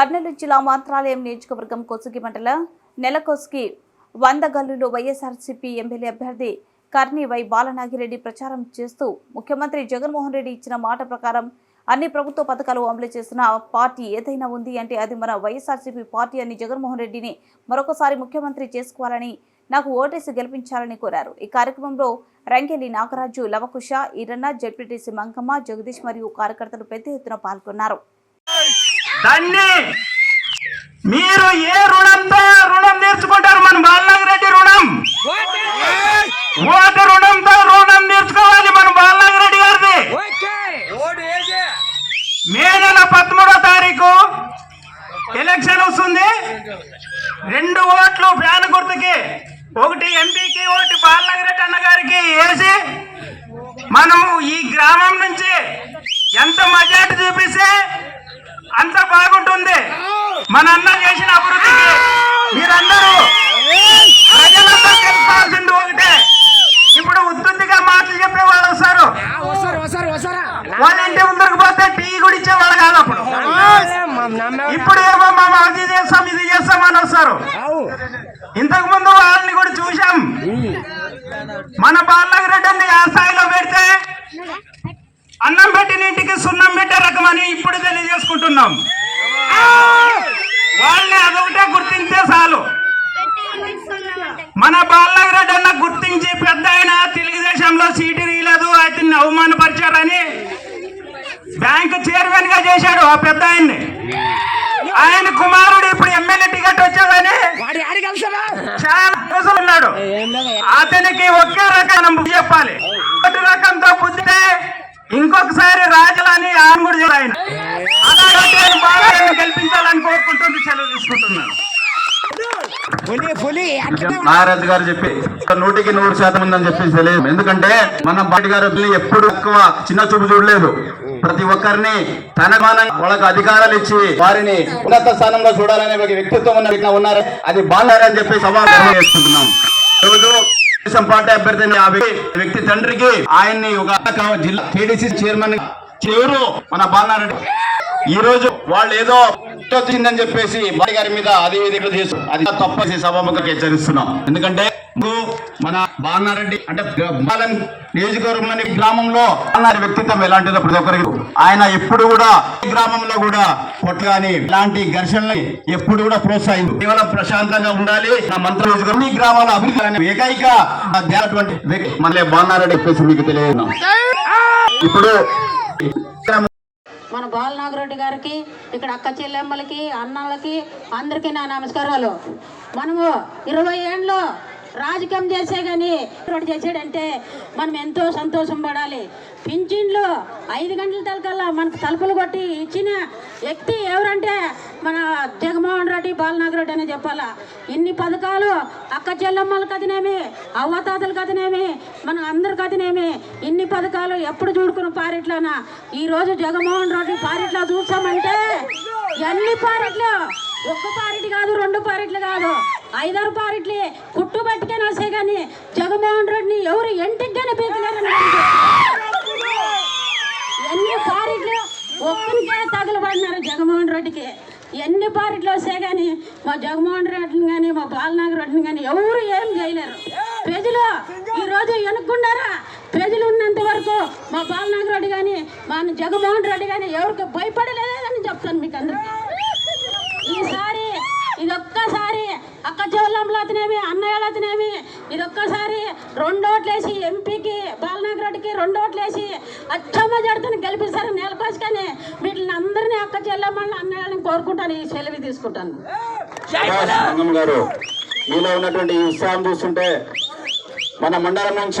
కర్నూలు జిల్లా మంత్రాలయం నియోజకవర్గం కొసుగి మండల నెలకోసుకి వంద గల్లులో వైఎస్ఆర్సీపీ ఎమ్మెల్యే అభ్యర్థి కర్ని వై బాలనాగిరెడ్డి ప్రచారం చేస్తూ ముఖ్యమంత్రి జగన్మోహన్ రెడ్డి ఇచ్చిన మాట ప్రకారం అన్ని ప్రభుత్వ పథకాలు అమలు చేస్తున్న పార్టీ ఏదైనా ఉంది అంటే అది మన వైఎస్ఆర్సీపీ పార్టీ అని జగన్మోహన్ రెడ్డిని మరొకసారి ముఖ్యమంత్రి చేసుకోవాలని నాకు ఓటేసి గెలిపించాలని కోరారు. ఈ కార్యక్రమంలో రంగేలి నాగరాజు లవకుశ ఈరన్న జడ్పీటీసీ మంకమ్మ జగదీష్ మరియు కార్యకర్తలు పెద్ద ఎత్తున పాల్గొన్నారు. దాన్ని మీరు ఏ రుణంతో రుణం తీర్చుకుంటారు? మన బాలనాగిరెడ్డి రుణం! ఓటు రుణంతో రుణం తీర్చుకోవాలి మన బాలనాగిరెడ్డి గారిది! మే నెల పదమూడో తారీఖు ఎలక్షన్ వస్తుంది. రెండు ఓట్లు ఫ్యాన్ గుర్తుకి. ఒకటి ఎంపీకి ఒకటి బాలనాగిరెడ్డి అన్న గారికి వేసి మనము ఈ గ్రామం నుంచి ఎంత మెజార్టీ చూపిస్తే అంత బాగుంటుంది. మన అన్న చేసిన అభివృద్ధికి మీరందరూ ప్రజలందరూ తెలుసుకోవాల్సింది ఒకటే. ఇప్పుడు ఉత్తుగా మాటలు చెప్పే వాళ్ళు వస్తారు. వాళ్ళ ఇంటి ముందరకు పోతే టీ కూడా ఇచ్చేవాళ్ళు కాదు అప్పుడు. ఇప్పుడు ఏమో మేము అది చేస్తాం ఇది చేస్తాం అని వస్తారు. ఇంతకు ముందు వాళ్ళని కూడా చూసాం మన బాలనగరెడ్డిని అన్నం పెట్టిన ఇంటికి సున్నం పెట్టే రకం అని ఇప్పుడు తెలియజేసుకుంటున్నాం. వాళ్ళని అదొకటే గుర్తించే చాలు. మన బాలనగరెడ్డి అన్న గుర్తించి పెద్ద ఆయన తెలుగుదేశంలో సీటు తీయలేదు అతన్ని అవమానపరిచారని బ్యాంకు చైర్మన్గా చేశాడు ఆ పెద్ద ఆయన్ని. ఆయన కుమారుడు ఇప్పుడు ఎమ్మెల్యే టికెట్ వచ్చాడని వాడి ఆడి కలిసారా చాలా ఉన్నాడు. అతనికి ఒకే రకం చెప్పాలి. రాజులని ఆయన. గెలిపించాలని కోరుకుంటుంది సెలవు తీసుకుంటున్నాను. నాగరాజు గారు చెప్పి నూటికి నూరు శాతం ఉందని చెప్పేసి తెలియదు. ఎందుకంటే మన బాటి గారు ఎప్పుడు ఎక్కువ చిన్న చూపు చూడలేదు. ప్రతి ఒక్కరిని తన మానం వాళ్ళకి అధికారాలు ఇచ్చి వారిని ఉన్నత స్థానంలో చూడాలనే ఒక వ్యక్తిత్వం ఉన్న ఉన్నారు. అది బాగున్నారని చెప్పి సభ చేసుకుంటున్నాం. పార్టీ అభ్యర్థి అయిన ఆ వ్యక్తి వ్యక్తి తండ్రికి ఆయన్ని ఒక జిల్లా టీడీసీ చైర్మన్ చివరు మన బాలనారెడ్డి ఈ రోజు వాళ్ళు ఏదో వచ్చిందని చెప్పేసి బాడీ గారి మీద అది ఇట్లా చేసు అది తప్పసి సభాముఖంగా హెచ్చరిస్తున్నాం. ఎందుకంటే మన బాలనారెడ్డి అంటే బాలన్ నియోజకవర్గంలోని గ్రామంలో బాలనారెడ్డి వ్యక్తిత్వం ఎలాంటిదో ప్రతి ఒక్కరికి ఆయన ఎప్పుడు కూడా గ్రామంలో కూడా కొట్టు కానీ ఇలాంటి ఘర్షణలు ఎప్పుడు కూడా ప్రోత్సహించు కేవలం ప్రశాంతంగా ఉండాలి. నా మంత్రి నియోజకవర్గం ఈ గ్రామాల అభివృద్ధి ఏకైక మళ్ళీ బాలనారెడ్డి చెప్పేసి మీకు తెలియదు ఇప్పుడు మన బాలనాగరెడ్డి గారికి ఇక్కడ అక్క చెల్లెమ్మలకి అన్నలకి అందరికీ నా నమస్కారాలు. మనము ఇరవై ఏళ్ళు రాజకీయం చేసే కానీ రోడ్డు చేసాడంటే మనం ఎంతో సంతోషం పడాలి. పింఛన్లు ఐదు గంటల తలకల్లా మనకు తలుపులు కొట్టి ఇచ్చిన వ్యక్తి ఎవరంటే మన జగన్మోహన్ రెడ్డి బాలనాగరెడ్డి అని చెప్పాలా. ఇన్ని పథకాలు అక్క చెల్లెమ్మల కథనేమి అవ్వతాతల కథనేమి మన అందరి కథనేమి ఇన్ని పథకాలు ఎప్పుడు చూడుకున్న పారిట్లోనా? ఈరోజు జగన్మోహన్ రెడ్డి పారిట్లో చూసామంటే ఎన్ని పారిట్లు? ఒక్క పారిటి కాదు రెండు పారిట్లు కాదు. ఐదారు పారిట్లే కుట్టు పట్టుకొని వస్తే కానీ జగన్మోహన్ రెడ్డిని ఎవరు ఎంటికి కానీ పీకలేరని ఎన్ని పారిట్లు ఒక్కరికే తగులబడినారు జగన్మోహన్ రెడ్డికి. ఎన్ని పారిట్లు వస్తే కానీ మా జగన్మోహన్ రెడ్డిని కానీ మా బాలనాగర్ రెడ్డిని కానీ ఎవరు ఏం చేయలేరు. ప్రజలు ఈరోజు ఎనుక్కున్నారా ప్రజలు ఉన్నంత వరకు మా బాలనాగ రెడ్డి కానీ మా జగన్మోహన్ రెడ్డి కానీ ఎవరికి భయపడలేదని చెప్తాను మీకు అందరికీ ఈసారి చెవులంలో అతనేమి అన్నయ్యలు అతనేమి ఇదొక్కసారి రెండోట్లేసి ఎంపీకి బాలనాగరెడ్డికి రెండోట్లేసి అచ్చమ్మ జడతని గెలిపిస్తారు నెలకోసుకొని వీటిని అందరినీ అక్క చెల్లెమ్మల్ని అన్నయ్యలని కోరుకుంటాను ఈ సెలవు తీసుకుంటాను. గారు మీలో ఉన్నటువంటి ఈ ఉత్సాహం చూస్తుంటే మన మండలం నుంచి